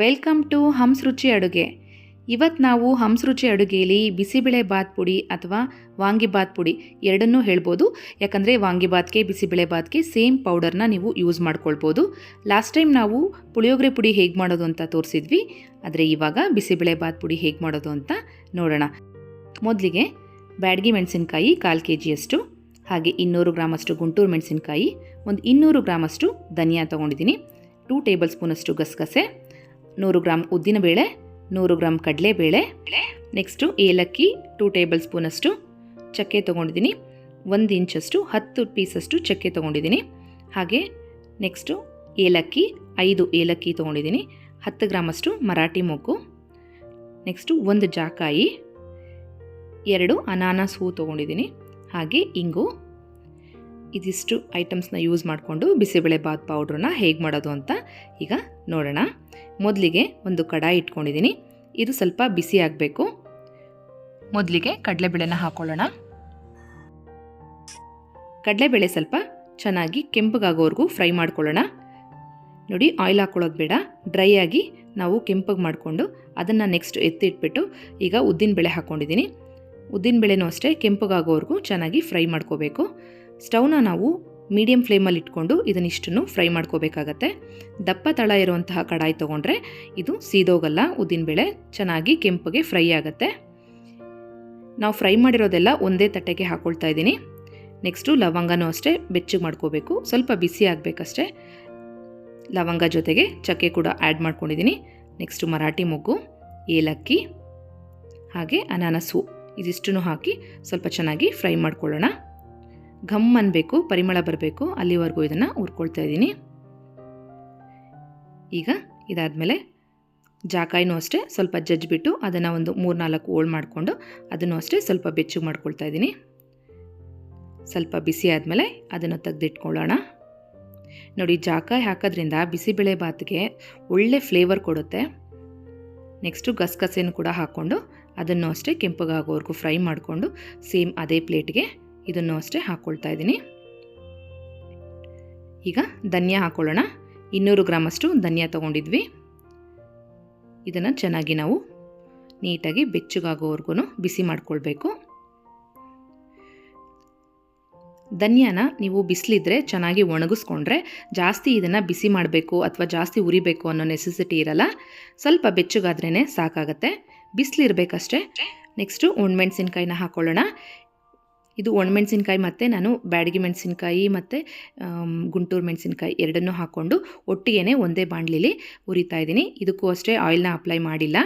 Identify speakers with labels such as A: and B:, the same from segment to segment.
A: Welcome to Hans ರುಚಿ ಅಡುಗೆ. ಇವತ್ತು ನಾವು ಹಂಸ್ ರುಚಿ ಅಡುಗೆಯಲ್ಲಿ ಬಿಸಿಬೇಳೆ ಬಾತ್ ಪುಡಿ ಅಥವಾ ವಾಂಗಿಬಾತ್ ಪುಡಿ ಎರಡನ್ನೂ ಹೇಳ್ಬೋದು. ಯಾಕಂದರೆ ವಾಂಗಿಬಾತ್ಗೆ ಬಿಸಿಬೇಳೆ ಬಾತ್ಗೆ ಸೇಮ್ ಪೌಡರ್ನ ನೀವು ಯೂಸ್ ಮಾಡ್ಕೊಳ್ಬೋದು. ಲಾಸ್ಟ್ ಟೈಮ್ ನಾವು ಪುಳಿಯೋಗರೆ ಪುಡಿ ಹೇಗೆ ಮಾಡೋದು ಅಂತ ತೋರಿಸಿದ್ವಿ. ಆದರೆ ಇವಾಗ ಬಿಸಿಬೇಳೆ ಬಾತ್ ಪುಡಿ ಹೇಗೆ ಮಾಡೋದು ಅಂತ ನೋಡೋಣ. ಮೊದಲಿಗೆ ಬ್ಯಾಡ್ಗಿ ಮೆಣಸಿನ್ಕಾಯಿ ಕಾಲು ಕೆ ಜಿಯಷ್ಟು ಹಾಗೆ ಇನ್ನೂರು ಗ್ರಾಮಷ್ಟು ಗುಂಟೂರು ಮೆಣಸಿನಕಾಯಿ, ಒಂದು ಇನ್ನೂರು ಗ್ರಾಮಷ್ಟು ಧನಿಯಾ ತೊಗೊಂಡಿದ್ದೀನಿ. ಟೂ ಟೇಬಲ್ ಸ್ಪೂನಷ್ಟು ಗಸಗಸೆ ನೂರು ಗ್ರಾಮ್ ಉದ್ದಿನಬೇಳೆ ನೂರು ಗ್ರಾಮ್ ಕಡಲೆಬೇಳೆ ನೆಕ್ಸ್ಟು ಏಲಕ್ಕಿ ಟೂ ಟೇಬಲ್ ಸ್ಪೂನಷ್ಟು ಚಕ್ಕೆ ತೊಗೊಂಡಿದ್ದೀನಿ. ಒಂದು ಇಂಚಷ್ಟು, ಹತ್ತು ಪೀಸಷ್ಟು ಚಕ್ಕೆ ತೊಗೊಂಡಿದ್ದೀನಿ. ಹಾಗೆ ನೆಕ್ಸ್ಟು ಏಲಕ್ಕಿ, ಐದು ಏಲಕ್ಕಿ ತೊಗೊಂಡಿದ್ದೀನಿ. ಹತ್ತು ಗ್ರಾಮಷ್ಟು ಮರಾಠಿ ಮೊಗ್ಗು ನೆಕ್ಸ್ಟು ಒಂದು ಜಾಕಾಯಿ, ಎರಡು ಅನಾನಸ್ ಹೂ ತೊಗೊಂಡಿದ್ದೀನಿ. ಹಾಗೆ ಇಂಗು. ಇದಿಷ್ಟು ಐಟಮ್ಸ್ನ ಯೂಸ್ ಮಾಡಿಕೊಂಡು ಬಿಸಿಬೇಳೆ ಬಾತ್ ಪೌಡ್ರನ್ನ ಹೇಗೆ ಮಾಡೋದು ಅಂತ ಈಗ ನೋಡೋಣ. ಮೊದಲಿಗೆ ಒಂದು ಕಡಾಯಿ ಇಟ್ಕೊಂಡಿದ್ದೀನಿ. ಇದು ಸ್ವಲ್ಪ ಬಿಸಿ ಆಗಬೇಕು. ಮೊದಲಿಗೆ ಕಡಲೆಬೇಳೆನ ಹಾಕೊಳ್ಳೋಣ. ಕಡಲೆಬೇಳೆ ಸ್ವಲ್ಪ ಚೆನ್ನಾಗಿ ಕೆಂಪಗಾಗೋವರೆಗೂ ಫ್ರೈ ಮಾಡ್ಕೊಳ್ಳೋಣ. ನೋಡಿ ಆಯಿಲ್ ಹಾಕೊಳ್ಳೋದು ಬೇಡ. ಡ್ರೈ ಆಗಿ ನಾವು ಕೆಂಪಗೆ ಮಾಡಿಕೊಂಡು ಅದನ್ನು ನೆಕ್ಸ್ಟ್ ಎತ್ತಿಟ್ಬಿಟ್ಟು ಈಗ ಉದ್ದಿನಬೇಳೆ ಹಾಕ್ಕೊಂಡಿದ್ದೀನಿ ಉದ್ದಿನಬೇಳೆನೂ ಅಷ್ಟೇ ಕೆಂಪಗಾಗೋವರೆಗೂ ಚೆನ್ನಾಗಿ ಫ್ರೈ ಮಾಡ್ಕೋಬೇಕು. ಸ್ಟವ್ನ ನಾವು ಮೀಡಿಯಂ ಫ್ಲೇಮಲ್ಲಿ ಇಟ್ಕೊಂಡು ಇದನ್ನಿಷ್ಟನ್ನು ಫ್ರೈ ಮಾಡ್ಕೋಬೇಕಾಗತ್ತೆ. ದಪ್ಪ ತಳ ಇರುವಂತಹ ಕಡಾಯಿ ತೊಗೊಂಡ್ರೆ ಇದು ಸೀದೋಗಲ್ಲ ಉದ್ದಿನಬೇಳೆ ಚೆನ್ನಾಗಿ ಕೆಂಪಗೆ ಫ್ರೈ ಆಗುತ್ತೆ. ನಾವು ಫ್ರೈ ಮಾಡಿರೋದೆಲ್ಲ ಒಂದೇ ತಟ್ಟೆಗೆ ಹಾಕ್ಕೊಳ್ತಾ ಇದ್ದೀನಿ. ನೆಕ್ಸ್ಟು ಲವಂಗನೂ ಅಷ್ಟೇ ಬೆಚ್ಚಗೆ ಮಾಡ್ಕೋಬೇಕು. ಸ್ವಲ್ಪ ಬಿಸಿ ಆಗಬೇಕಷ್ಟೇ. ಲವಂಗ ಜೊತೆಗೆ ಚಕ್ಕೆ ಕೂಡ ಆ್ಯಡ್ ಮಾಡ್ಕೊಂಡಿದ್ದೀನಿ. ನೆಕ್ಸ್ಟು ಮರಾಠಿ ಮೊಗ್ಗು, ಏಲಕ್ಕಿ, ಹಾಗೆ ಅನಾನಸು ಇದಿಷ್ಟನ್ನು ಹಾಕಿ ಸ್ವಲ್ಪ ಚೆನ್ನಾಗಿ ಫ್ರೈ ಮಾಡ್ಕೊಳ್ಳೋಣ. ಘಮ್ ಅನ್ನಬೇಕು ಪರಿಮಳ ಬರಬೇಕು, ಅಲ್ಲಿವರೆಗೂ ಇದನ್ನು ಹುರ್ಕೊಳ್ತಾ ಇದ್ದೀನಿ. ಈಗ ಇದಾದಮೇಲೆ ಜಾಕಾಯಿನೂ ಅಷ್ಟೇ ಸ್ವಲ್ಪ ಜಜ್ಜಿಬಿಟ್ಟು ಅದನ್ನು ಒಂದು ಮೂರು ನಾಲ್ಕು ಓಳ್ ಮಾಡಿಕೊಂಡು ಅದನ್ನು ಅಷ್ಟೇ ಸ್ವಲ್ಪ ಬೆಚ್ಚಗೆ ಮಾಡ್ಕೊಳ್ತಾ ಇದ್ದೀನಿ. ಸ್ವಲ್ಪ ಬಿಸಿ ಆದಮೇಲೆ ಅದನ್ನು ತೆಗೆದಿಟ್ಕೊಳ್ಳೋಣ. ನೋಡಿ, ಜಾಕಾಯಿ ಹಾಕೋದ್ರಿಂದ ಬಿಸಿಬೇಳೆ ಬಾತ್ಗೆ ಒಳ್ಳೆ ಫ್ಲೇವರ್ ಕೊಡುತ್ತೆ. ನೆಕ್ಸ್ಟು ಗಸಗಸೆನೂ ಕೂಡ ಹಾಕ್ಕೊಂಡು ಅದನ್ನು ಅಷ್ಟೇ ಕೆಂಪಗಾಗೋವರೆಗೂ ಫ್ರೈ ಮಾಡಿಕೊಂಡು ಸೇಮ್ ಅದೇ ಪ್ಲೇಟ್ಗೆ ಇದನ್ನು ಅಷ್ಟೇ ಹಾಕ್ಕೊಳ್ತಾ ಇದ್ದೀನಿ. ಈಗ ಧನಿಯಾ ಹಾಕ್ಕೊಳ್ಳೋಣ ಇನ್ನೂರು ಗ್ರಾಮಷ್ಟು ಧನಿಯಾ ತೊಗೊಂಡಿದ್ವಿ. ಇದನ್ನು ಚೆನ್ನಾಗಿ ನಾವು ನೀಟಾಗಿ ಬೆಚ್ಚಗಾಗೋವರೆಗೂ ಬಿಸಿ ಮಾಡ್ಕೊಳ್ಬೇಕು. ಧನಿಯಾನ ನೀವು ಬಿಸಿಲಿದ್ರೆ ಚೆನ್ನಾಗಿ ಒಣಗಿಸ್ಕೊಂಡ್ರೆ ಜಾಸ್ತಿ ಇದನ್ನು ಬಿಸಿ ಮಾಡಬೇಕು ಅಥವಾ ಜಾಸ್ತಿ ಉರಿಬೇಕು ಅನ್ನೋ ನೆಸೆಸಿಟಿ ಇರಲ್ಲ. ಸ್ವಲ್ಪ ಬೆಚ್ಚಗಾದ್ರೇ ಸಾಕಾಗತ್ತೆ. ಬಿಸಿಲಿರಬೇಕಷ್ಟೇ. ನೆಕ್ಸ್ಟು ಒಣಮೆಣ್ಸಿನ್ಕಾಯಿನ ಹಾಕ್ಕೊಳ್ಳೋಣ ಇದು ಒಣಮೆಣಸಿನ್ಕಾಯಿ ಮತ್ತು ನಾನು ಬ್ಯಾಡಗಿ ಮೆಣಸಿನ್ಕಾಯಿ ಮತ್ತು ಗುಂಟೂರು ಮೆಣಸಿನ್ಕಾಯಿ ಎರಡನ್ನೂ ಹಾಕ್ಕೊಂಡು ಒಟ್ಟಿಗೆ ಒಂದೇ ಬಾಣಲಿಲಿ ಉರಿತಾ ಇದ್ದೀನಿ. ಇದಕ್ಕೂ ಅಷ್ಟೇ ಆಯಿಲ್ನ ಅಪ್ಲೈ ಮಾಡಿಲ್ಲ.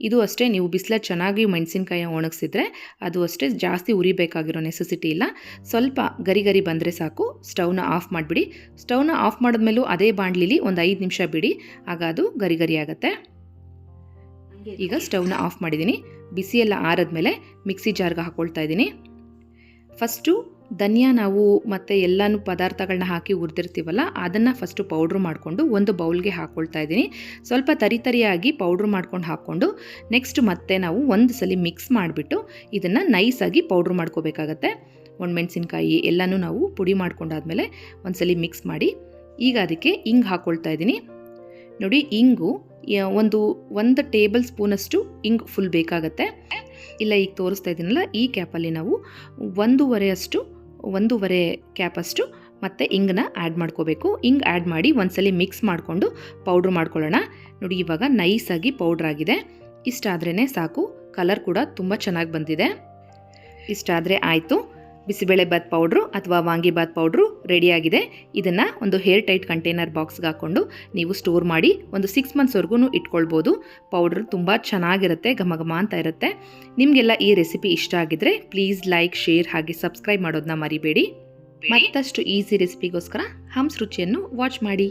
A: ಇದು ಅಷ್ಟೇ ನೀವು ಬಿಸಿಲ ಚೆನ್ನಾಗಿ ಮೆಣಸಿನ್ಕಾಯಿ ಒಣಗಿಸಿದ್ರೆ ಅದು ಅಷ್ಟೇ ಜಾಸ್ತಿ ಉರಿಬೇಕಾಗಿರೋ ನೆಸೆಸಿಟಿ ಇಲ್ಲ. ಸ್ವಲ್ಪ ಗರಿ ಗರಿ ಬಂದರೆ ಸಾಕು. ಸ್ಟವ್ನ ಆಫ್ ಮಾಡಿಬಿಡಿ. ಸ್ಟವ್ನ ಆಫ್ ಮಾಡಿದ್ಮೇಲೂ ಅದೇ ಬಾಣಲಿಲಿ ಒಂದು ಐದು ನಿಮಿಷ ಬಿಡಿ. ಆಗ ಅದು ಗರಿ ಗರಿ ಆಗುತ್ತೆ. ಈಗ ಸ್ಟವ್ನ ಆಫ್ ಮಾಡಿದ್ದೀನಿ. ಬಿಸಿ ಎಲ್ಲ ಆರಿದ್ಮೇಲೆ ಮಿಕ್ಸಿ ಜಾರ್ಗೆ ಹಾಕ್ಕೊಳ್ತಾ ಇದ್ದೀನಿ. ಫಸ್ಟು ಧನಿಯಾ ನಾವು ಮತ್ತು ಎಲ್ಲನೂ ಪದಾರ್ಥಗಳನ್ನ ಹಾಕಿ ಹುರಿದಿರ್ತೀವಲ್ಲ, ಅದನ್ನು ಫಸ್ಟು ಪೌಡ್ರ್ ಮಾಡಿಕೊಂಡು ಒಂದು ಬೌಲ್ಗೆ ಹಾಕ್ಕೊಳ್ತಾ ಇದ್ದೀನಿ. ಸ್ವಲ್ಪ ತರಿ ತರಿಯಾಗಿ ಪೌಡ್ರ್ ಮಾಡ್ಕೊಂಡು ಹಾಕ್ಕೊಂಡು ನೆಕ್ಸ್ಟ್ ಮತ್ತೆ ನಾವು ಒಂದು ಸಲ ಮಿಕ್ಸ್ ಮಾಡಿಬಿಟ್ಟು ಇದನ್ನು ನೈಸಾಗಿ ಪೌಡ್ರ್ ಮಾಡ್ಕೋಬೇಕಾಗತ್ತೆ. ಒಣಮೆಣ್ಸಿನ್ಕಾಯಿ ಎಲ್ಲನೂ ನಾವು ಪುಡಿ ಮಾಡ್ಕೊಂಡಾದ್ಮೇಲೆ ಸಲ ಮಿಕ್ಸ್ ಮಾಡಿ ಈಗ ಅದಕ್ಕೆ ಇಂಗು ಹಾಕ್ಕೊಳ್ತಾ ಇದ್ದೀನಿ. ನೋಡಿ ಇಂಗು ಒಂದು ಒಂದು ಟೇಬಲ್ ಸ್ಪೂನಷ್ಟು ಇಂಗ್ ಫುಲ್ ಬೇಕಾಗತ್ತೆ. ಇಲ್ಲ, ಈಗ ತೋರಿಸ್ತಾ ಇದ್ದೀನಲ್ಲ, ಈ ಕ್ಯಾಪಲ್ಲಿ ನಾವು ಒಂದೂವರೆ ಅಷ್ಟು ಒಂದೂವರೆ ಕ್ಯಾಪಷ್ಟು ಮತ್ತು ಇಂಗನ್ನ ಆ್ಯಡ್ ಮಾಡ್ಕೋಬೇಕು. ಇಂಗ್ ಆ್ಯಡ್ ಮಾಡಿ ಒಂದ್ಸಲಿ ಮಿಕ್ಸ್ ಮಾಡಿಕೊಂಡು ಪೌಡ್ರ್ ಮಾಡ್ಕೊಳ್ಳೋಣ. ನೋಡಿ, ಇವಾಗ ನೈಸಾಗಿ ಪೌಡ್ರ್ ಆಗಿದೆ. ಇಷ್ಟಾದ್ರೇ ಸಾಕು. ಕಲರ್ ಕೂಡ ತುಂಬ ಚೆನ್ನಾಗಿ ಬಂದಿದೆ. ಇಷ್ಟಾದರೆ ಆಯಿತು. ಬಿಸಿಬೇಳೆ ಬಾತ್ ಪೌಡ್ರು ಅಥವಾ ವಾಂಗಿಬಾತ್ ಪೌಡ್ರು ರೆಡಿಯಾಗಿದೆ. ಇದನ್ನು ಒಂದು ಹೇರ್ ಟೈಟ್ ಕಂಟೈನರ್ ಬಾಕ್ಸ್ಗೆ ಹಾಕ್ಕೊಂಡು ನೀವು ಸ್ಟೋರ್ ಮಾಡಿ ಒಂದು ಸಿಕ್ಸ್ ಮಂತ್ಸ್ವರೆಗೂ ಇಟ್ಕೊಳ್ಬೋದು. ಪೌಡ್ರ್ ತುಂಬ ಚೆನ್ನಾಗಿರುತ್ತೆ ಘಮ ಘಮ ಅಂತ ಇರುತ್ತೆ. ನಿಮಗೆಲ್ಲ ಈ ರೆಸಿಪಿ ಇಷ್ಟ ಆಗಿದ್ರೆ ಪ್ಲೀಸ್ ಲೈಕ್ ಶೇರ್ ಹಾಗೆ ಸಬ್ಸ್ಕ್ರೈಬ್ ಮಾಡೋದನ್ನ ಮರಿಬೇಡಿ. ಮತ್ತಷ್ಟು ಈಸಿ ರೆಸಿಪಿಗೋಸ್ಕರ ಹಂಸ್ ರುಚಿಯನ್ನು ವಾಚ್ ಮಾಡಿ.